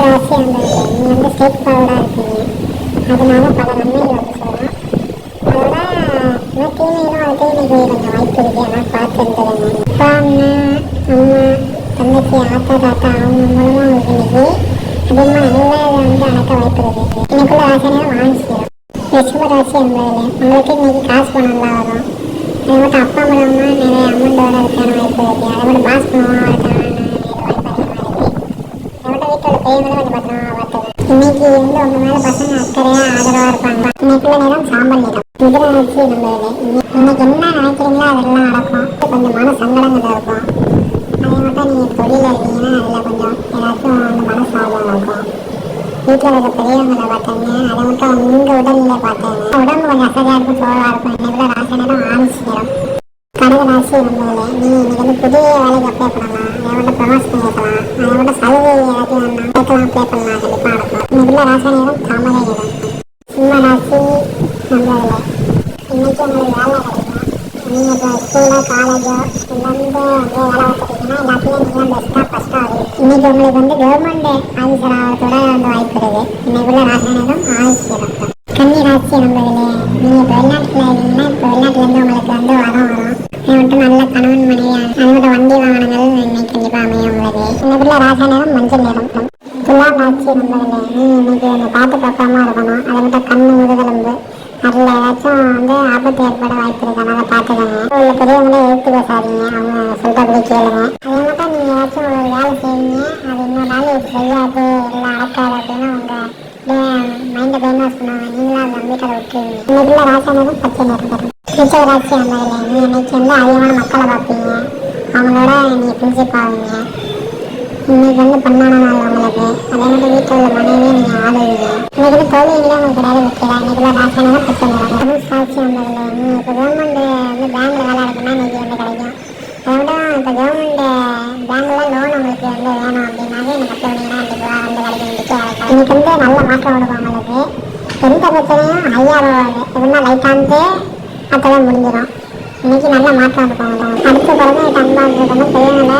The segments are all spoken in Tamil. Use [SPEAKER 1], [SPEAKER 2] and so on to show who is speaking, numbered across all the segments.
[SPEAKER 1] ஆசை ஆசையாக அந்த நீ வந்து ஸ்டேட் ஃபார்வர்டாக இருக்கீங்க அதனால பல நன்மைகள் வந்து சொல்லலாம் அதோட இன்னும் தீமைகளும் அது தீமைக்கு கொஞ்சம் வாய்ப்பு இருக்கு ஆனால் பார்த்துருந்தது அப்பா அம்மா அம்மா தங்கச்சி ஆத்தா தாத்தா அவங்க மூலமாக உங்களுக்கு இன்னைக்கு அதிகமாக நல்ல வந்து அடக்க வாய்ப்பு இருக்கு இன்னைக்குள்ள ராசினா வாங்கிச்சிடும் ரிஷப ராசி என்பதில் உங்களுக்கு இன்னைக்கு காசு பணம் நல்லா வரும் அதை மட்டும் அப்பா மூலமாக நிறைய அமௌண்டோட இருக்கான வாய்ப்பு இருக்கு அதை மட்டும் பாஸ் பண்ணுவோம் அதுக்கான வாய்ப்பு கொஞ்சம் பத்திரமா பார்த்துக்கணும் இன்னைக்கு வந்து உங்க மேல பசங்க அக்கறையா ஆதரவா இருப்பாங்க இன்னைக்குள்ள நேரம் சாம்பல் நேரம் இன்னைக்கு என்ன நினைக்கிறீங்களோ அதெல்லாம் நடக்கும் கொஞ்சம் மன சங்கடங்கள் இருக்கும் அதே மட்டும் நீங்க தொழில இருக்கீங்கன்னா அதுல கொஞ்சம் ஏதாச்சும் இருக்கும் வீட்டில் இருக்க பெரியவங்களை பார்த்தேங்க அதை மட்டும் உங்கள் உடல்நிலை பார்த்தேங்க. உடம்பு கொஞ்சம் அசதியாக இருக்கும் சோழாக இருக்கும் இன்னைக்குள்ள ராசி நேரம் ஆரம்பிச்சு நேரம் கடக ராசி நம்மள நீங்க வந்து புதிய வேலைக்கு அப்ளை பண்ணலாம். அதை ப்ரமோஷன் கேட்கலாம் அதை சலுகை ஏதாச்சும் வேணும் கேட்கலாம் அப்ளை பண்ணலாம் கண்டிப்பா நடக்கும் இன்னைக்குள்ள ராசி நேரம் தாமரை நேரம் ராசி நம்மள இன்னைக்கு உங்களுக்கு வேலை கிடைக்கும் இப்போ ஸ்கூலோ காலேஜோ வந்து வேலை பார்த்துட்டீங்கன்னா இன்னைக்கு உங்களுக்கு வந்து கவர்மெண்ட் ஆஃபீஸர் ஆகிறதோட வந்து வாய்ப்பு இருக்கு. இன்னைக்குள்ள ராசி ஆயுஷ் கன்னி ராசி நம்மளதுல நீங்க இப்போ வெளிநாட்டுல இருக்கீங்கன்னா இப்போ வெளிநாட்டுல இருந்து உங்களுக்கு வந்து வரம் வரும் அது மட்டும் நல்ல கணவன் மனைவியா அது மட்டும் வண்டி வாகனங்கள் இன்னைக்கு கண்டிப்பா அமையும் உங்களுக்கு இன்னைக்குள்ள ராசி நேரம். மஞ்சள் நேரம் துலா ராசி நம்மளதுல இன்னைக்கு அந்த பார்த்து பார்க்காம இருக்கணும் அதை மட்டும் கண்ணு முதுகெலும்பு. அதில் ஏதாச்சும் வந்து ஆபத்து ஏற்பட வாய்ப்பு இருக்கு? அதனால பார்த்துக்கோங்க. உள்ள பெரியவங்களே எழுத்து பேசாதீங்க. அவங்க சொல்றபடி கேளுங்க. அதே மட்டும் நீங்க ஏதாச்சும் ஒரு வேலை செய்வீங்க அது இன்னொரு நாள் செய்யாது இல்லை அடக்காது அப்படின்னா உங்க மைண்டை பிரெயின் வாஷ் பண்ணுவாங்க நீங்களும் அதை நம்பிக்கை அதை விட்டுருவீங்க. இன்னைக்குள்ள ராசா நேரம் பச்சை நேரம் தரும் பிடிச்ச ராசி அந்ததில் நீ இன்னைக்கு வந்து அதிகமான மக்களை பார்ப்பீங்க? அவங்களோட நீங்க ஃப்ரெண்ட்ஷிப் ஆவீங்க. இன்னைக்கு வந்து பொண்ணான நாள் உங்களுக்கு அதே மாதிரி வீட்டில் உள்ள மனைவியை நீங்க ஆளுவீங்க இன்னைக்கு வந்து உங்களுக்கு கிடையாது வைக்கலாம் இன்னைக்குள்ள ராசியான பிரச்சனை தமிழ் சாட்சி இப்போ கவர்மெண்ட் வந்து பேங்க்ல வேலை இருக்குன்னா இன்னைக்கு வந்து கிடைக்கும். அதை இப்போ கவர்மெண்ட் பேங்க்ல லோன் உங்களுக்கு வந்து வேணும் அப்படின்னாவே எனக்கு அப்ளை பண்ணீங்கன்னா கண்டிப்பாக வந்து கிடைக்கும் இன்னைக்கு இன்னைக்கு வந்து நல்ல மாற்றம் வரும் உங்களுக்கு எந்த பிரச்சனையும் ஐயாயிரம் எப்படின்னா லைட்டாந்து அத்தனை முடிஞ்சிடும் இன்னைக்கு நல்ல மாற்றம் இருக்கும் அடுத்த பிறகு அன்பா இருக்கணும் பெரியவங்களை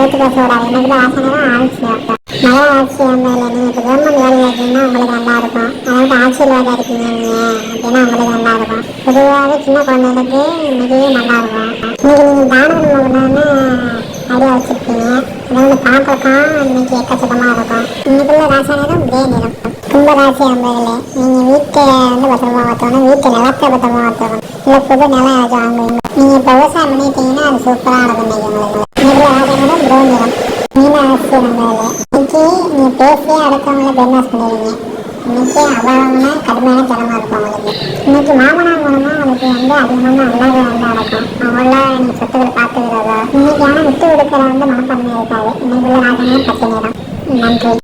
[SPEAKER 1] ஏற்று பேச எனக்கு இன்னைக்கு ஆசனை தான் ஆட்சி வைப்பேன் நல்ல ஆட்சி வந்ததில்ல நீங்கள் இப்போ கவர்மெண்ட் வேலை இருக்கீங்கன்னா உங்களுக்கு நல்லா இருக்கும். அதாவது ஆட்சியில் இருக்கீங்க நீங்கள் அப்படின்னா உங்களுக்கு நல்லா இருக்கும். பொதுவாகவே சின்ன குழந்தைகளுக்கு இன்னைக்கு நல்லா இருக்கும். இன்னைக்கு நீங்கள் தானம் பண்ணணும்னு ஐடியா வச்சுருக்கீங்க அதாவது பார்க்கலாம் இன்னைக்கு எக்கச்சக்கமாக இருக்கும். இன்னைக்குள்ள ராசாயனம் நேரம் நிறம் நேரம். கும்ப ராசி ஐம்பதுல நீங்கள் வீட்டை வந்து பத்திரமா பார்த்தோம்னா வீட்டு நிலத்தை பத்திரமா பார்த்தோம் இல்லை புது நிலம் ஏதாச்சும் வாங்குவீங்க. நீங்கள் இப்போ விவசாயம் பண்ணிட்டீங்கன்னா அது சூப்பராக இருக்கும் நீங்கள் உங்களுக்கு. இன்னைக்குள்ள ராசி நிறம் மீன ராசி ஐம்பதுல இன்னைக்கு நீங்கள் பேசியே அடுத்தவங்கள பெருமாஸ் பண்ணிடுவீங்க. இன்னைக்கு அபாரமான கடுமையான திறமா இருக்கும் அவங்களுக்கு இன்னைக்கு மாமனார் மூலமா உங்களுக்கு வந்து அதிகமான நல்லது வந்து நடக்கும் அவங்கள நீங்க சொத்துக்கள் பார்த்துக்கிறதோ இன்னைக்கு ஆனால் விட்டு கொடுக்கிற வந்து மனப்பான்மை இருக்காது. இன்னைக்குள்ள ராஜனே பத்து நேரம் நன்றி.